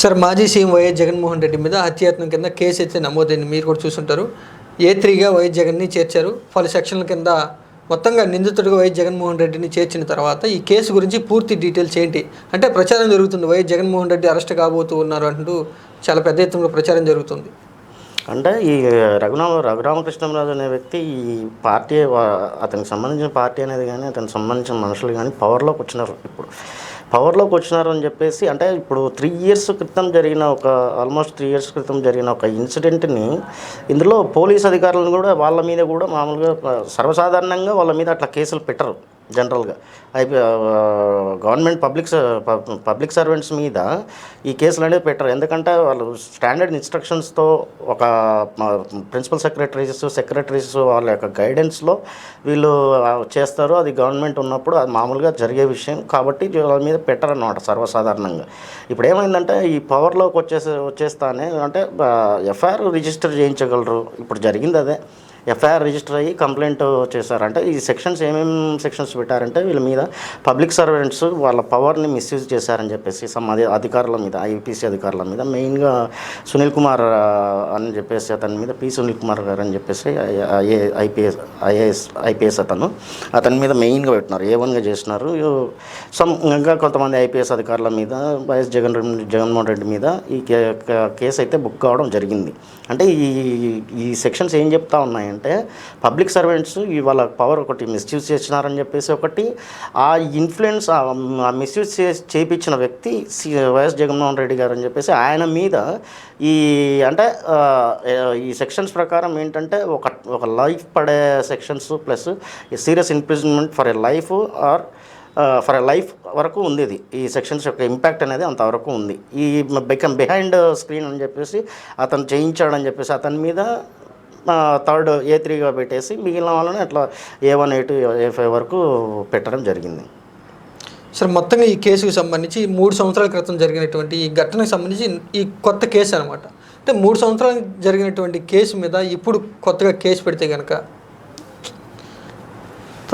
Sir మాజీ CM YS Jaganmohan Reddy మీద హత్యాయత్నం కింద కేసు అయితే నమోదైంది. మీరు కూడా చూసుంటారు. ఏ త్రీగా వైఎస్ జగన్ని చేర్చారు. పలు సెక్షన్ల కింద మొత్తంగా నిందితుడిగా వైఎస్ జగన్మోహన్ రెడ్డిని చేర్చిన తర్వాత ఈ కేసు గురించి పూర్తి డీటెయిల్స్ ఏంటి? అంటే ప్రచారం జరుగుతుంది. వైఎస్ జగన్మోహన్ రెడ్డి అరెస్ట్ కాబోతూ ఉన్నారు అంటూ చాలా పెద్ద ఎత్తున ప్రచారం జరుగుతుంది. అంటే ఈ రఘునామ రఘురామకృష్ణరాజు అనే వ్యక్తి ఈ పార్టీ అతనికి సంబంధించిన పార్టీ అనేది కానీ అతనికి సంబంధించిన మనుషులు కానీ పవర్లోకి వచ్చినారు ఇప్పుడు. పవర్లోకి వచ్చినారు అని చెప్పేసి అంటే ఇప్పుడు త్రీ ఇయర్స్ క్రితం జరిగిన ఒక ఆల్మోస్ట్ త్రీ ఇయర్స్ క్రితం జరిగిన ఒక ఇన్సిడెంట్ని ఇందులో పోలీస్ అధికారులను కూడా వాళ్ళ మీద కూడా మామూలుగా సర్వసాధారణంగా వాళ్ళ మీద అట్లా కేసులు పెట్టరు. జనరల్గా. అయిపో గవర్నమెంట్ పబ్లిక్ పబ్లిక్ సర్వెంట్స్ మీద ఈ కేసులు అనేవి పెట్టరు. ఎందుకంటే వాళ్ళు స్టాండర్డ్ ఇన్స్ట్రక్షన్స్తో ఒక ప్రిన్సిపల్ సెక్రటరీస్ సెక్రటరీస్ వాళ్ళ యొక్క గైడెన్స్లో వీళ్ళు చేస్తారు. అది గవర్నమెంట్ ఉన్నప్పుడు అది మామూలుగా జరిగే విషయం. కాబట్టి వాళ్ళ మీద పెట్టరు అన్నమాట సర్వసాధారణంగా. ఇప్పుడు ఏమైందంటే ఈ పవర్లోకి వచ్చేసి వచ్చేస్తానే అంటే ఎఫ్ఐఆర్ రిజిస్టర్ చేయించగలరు. ఇప్పుడు జరిగింది అదే. ఎఫ్ఐఆర్ రిజిస్టర్ అయ్యి కంప్లైంట్ చేశారు. అంటే ఈ సెక్షన్స్ ఏమేమి సెక్షన్స్ పెట్టారంటే వీళ్ళ మీద పబ్లిక్ సర్వెంట్స్ వాళ్ళ పవర్ని మిస్యూజ్ చేశారని చెప్పేసి సమ్ అదే అధికారుల మీద ఐపీసీ అధికారుల మీద మెయిన్గా సునీల్ కుమార్ అని చెప్పేసి అతని మీద పి సునీల్ కుమార్ గారు అని చెప్పేసి ఐఏ ఐపీఎస్ ఐఏఎస్ ఐపీఎస్ అతను అతని మీద మెయిన్గా పెట్టినారు. ఏ వన్గా చేసినారు? సమ్ ఇంకా కొంతమంది ఐపీఎస్ అధికారుల మీద వైఎస్ జగన్ రెడ్డి జగన్మోహన్ రెడ్డి మీద ఈ కే- కేసు అయితే బుక్ కావడం జరిగింది. అంటే ఈ ఈ సెక్షన్స్ ఏం చెప్తా ఉన్నాయండి ఏంటంటే పబ్లిక్ సర్వెంట్స్ వాళ్ళ పవర్ ఒకటి మిస్యూజ్ చేసినారని చెప్పేసి ఒకటి ఆ ఇన్ఫ్లుయెన్స్ ఆ మిస్యూజ్ చే చేయించిన వ్యక్తి సి- వైఎస్ జగన్మోహన్ రెడ్డి గారు అని చెప్పేసి ఆయన మీద ఈ అంటే ఈ సెక్షన్స్ ప్రకారం ఏంటంటే ఒక ఒక లైఫ్ పడే sections plus serious imprisonment for a life or for a life వరకు ఉంది ఇది ఈ సెక్షన్స్ యొక్క ఇంపాక్ట్ అనేది అంతవరకు ఉంది. ఈ బికమ్ బిహైండ్ స్క్రీన్ అని చెప్పేసి అతను చేయించాడని చెప్పేసి అతని మీద థర్డ్ ఏ త్రీగా పెట్టేసి మిగిలిన వాళ్ళని అట్లా A one eight A five వరకు పెట్టడం జరిగింది. సార్ మొత్తంగా ఈ కేసుకు సంబంధించి మూడు సంవత్సరాల క్రితం జరిగినటువంటి ఈ ఘటనకు సంబంధించి ఈ కొత్త కేసు అనమాట అంటే మూడు సంవత్సరాలు జరిగినటువంటి కేసు మీద ఇప్పుడు కొత్తగా కేసు పెడితే కనుక